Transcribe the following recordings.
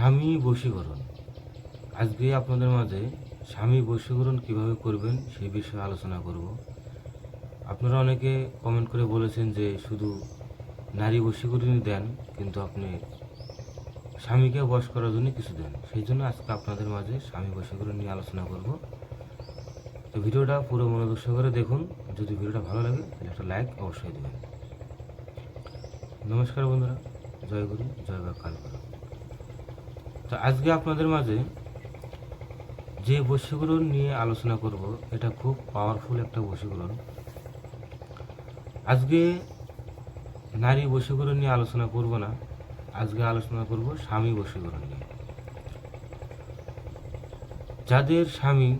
স্বামী বশীকরণ। আজকে আপনাদের মাঝে স্বামী বশীকরণ কীভাবে করবেন সেই বিষয়ে আলোচনা করব। আপনারা অনেকে কমেন্ট করে বলেছেন যে শুধু নারী বশীকরণই দেন, কিন্তু আপনি স্বামীকে বশ করার জন্য কিছু দেন। সেই জন্য আজকে আপনাদের মাঝে স্বামী বশীকরণ নিয়ে আলোচনা করব। তো ভিডিওটা পুরো মনোযোগ সহকারে দেখুন। যদি ভিডিওটা ভালো লাগে, তাহলে একটা লাইক অবশ্যই দেবেন। নমস্কার বন্ধুরা। জয় গুরু, জয় বা কাল গুরু। তো আজকে আপনাদের মাঝে যে বশীকরণ নিয়ে আলোচনা করব, এটা খুব পাওয়ারফুল একটা বশীকরণ। আজকে নারী বশীকরণ নিয়ে আলোচনা করব না, আজকে আলোচনা করব স্বামী বশীকরণ নিয়ে। যাদের স্বামী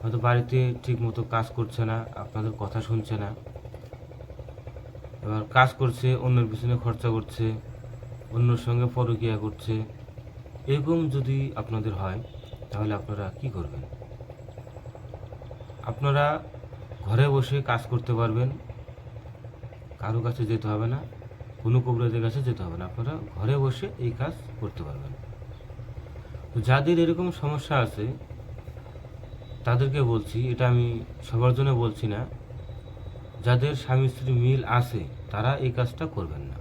হয়তো বাড়িতে ঠিক মতো কাজ করছে না, আপনাদের কথা শুনছে না, এবার কাজ করছে, অন্যের পিছনে খরচা করছে অন্যর সঙ্গে পরকিয়া করছে। এরকম যদি আপনাদের হয়, তাহলে আপনারা কি করবেন? আপনারা ঘরে বসে কাজ করতে পারবেন। কারও কাছে যেতে হবে না, কোনো কবিরাজের কাছে যেতে হবে না। আপনারা ঘরে বসে এই কাজ করতে পারবেন। তো যাদের এরকম সমস্যা আছে, তাদেরকে বলছি, এটা আমি সবার জন্য বলছি না, যাদের স্বামী স্ত্রী মিল আছে, তারা এই কাজটা করবেন না।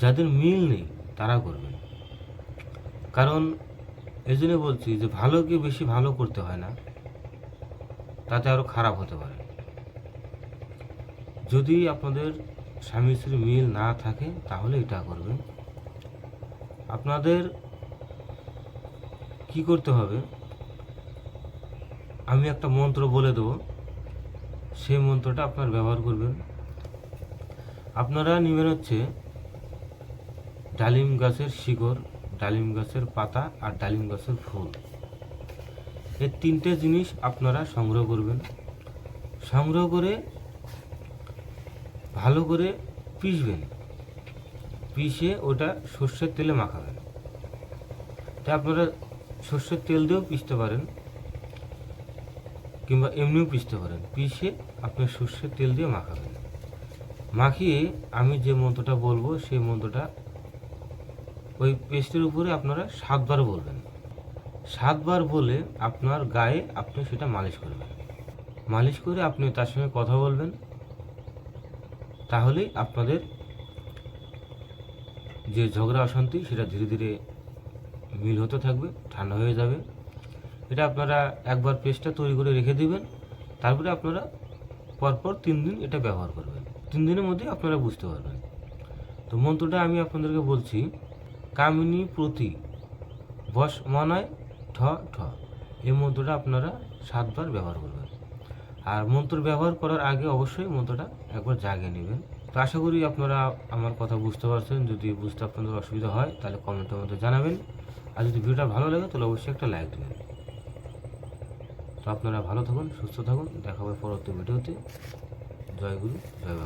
যাদের মিল নেই, তারা করবেন কারণ এই জন্য বলছি যে, ভালোকে বেশি ভালো করতে হয় না, তাতে আরও খারাপ হতে পারে। যদি আপনাদের স্বামী স্ত্রী মিল না থাকে, তাহলে এটা করবেন। আপনাদের কি করতে হবে? আমি একটা মন্ত্র বলে দেবো। সেই মন্ত্রটা আপনার ব্যবহার করবেন। আপনারা নেবেন হচ্ছে ডালিম গাছের শিকড়, ডালিম গাছের পাতা আর ডালিম গাছের ফুল। এই তিনটে জিনিস আপনারা সংগ্রহ করবেন। সংগ্রহ করে ভালো করে পিষবেন। পিষে ওটা সর্ষের তেলে মাখাবেন। তা আপনারা সর্ষের তেল দিয়েও পিষতে পারেন কিংবা এমনিও পিষতে পারেন। পিষে আপনি সর্ষের তেল দিয়ে মাখাবেন। মাখিয়ে আমি যে মন্ত্রটা বলব, সেই মন্ত্রটা ওই পেস্টের উপরে আপনারা সাতবার বলবেন। সাতবার বলে আপনার গায়ে আপনি সেটা মালিশ করবেন। মালিশ করে আপনি তার সঙ্গে কথা বলবেন। তাহলেই আপনাদের যে ঝগড়া, অশান্তি সেটা ধীরে ধীরে মিল হতে থাকবে, ঠান্ডা হয়ে যাবে। এটা আপনারা একবার পেস্টটা তৈরি করে রেখে দিবেন। তারপরে আপনারা পরপর তিন দিন এটা ব্যবহার করবেন। তিন দিনের মধ্যে আপনারা বুঝতে পারবেন। তো মন্ত্রটা আমি আপনাদেরকে বলছি কামিনী প্রতি বস মনায় ঠ ঠ। এই মন্ত্রটা আপনারা সাতবার ব্যবহার করবেন। আর মন্ত্র ব্যবহার করার আগে অবশ্যই মন্ত্রটা একবার জাগিয়ে নেবেন। তো আশা করি আপনারা আমার কথা বুঝতে পারছেন। যদি বুঝতে আপনাদের অসুবিধা হয়, তাহলে কমেন্টের মধ্যে জানাবেন। আর যদি ভিডিওটা ভালো লাগে, তাহলে অবশ্যই একটা লাইক দেবেন। তো আপনারা ভালো থাকুন, সুস্থ থাকুন। দেখা হবে পরবর্তী ভিডিওতে। জয় গুরু, জয়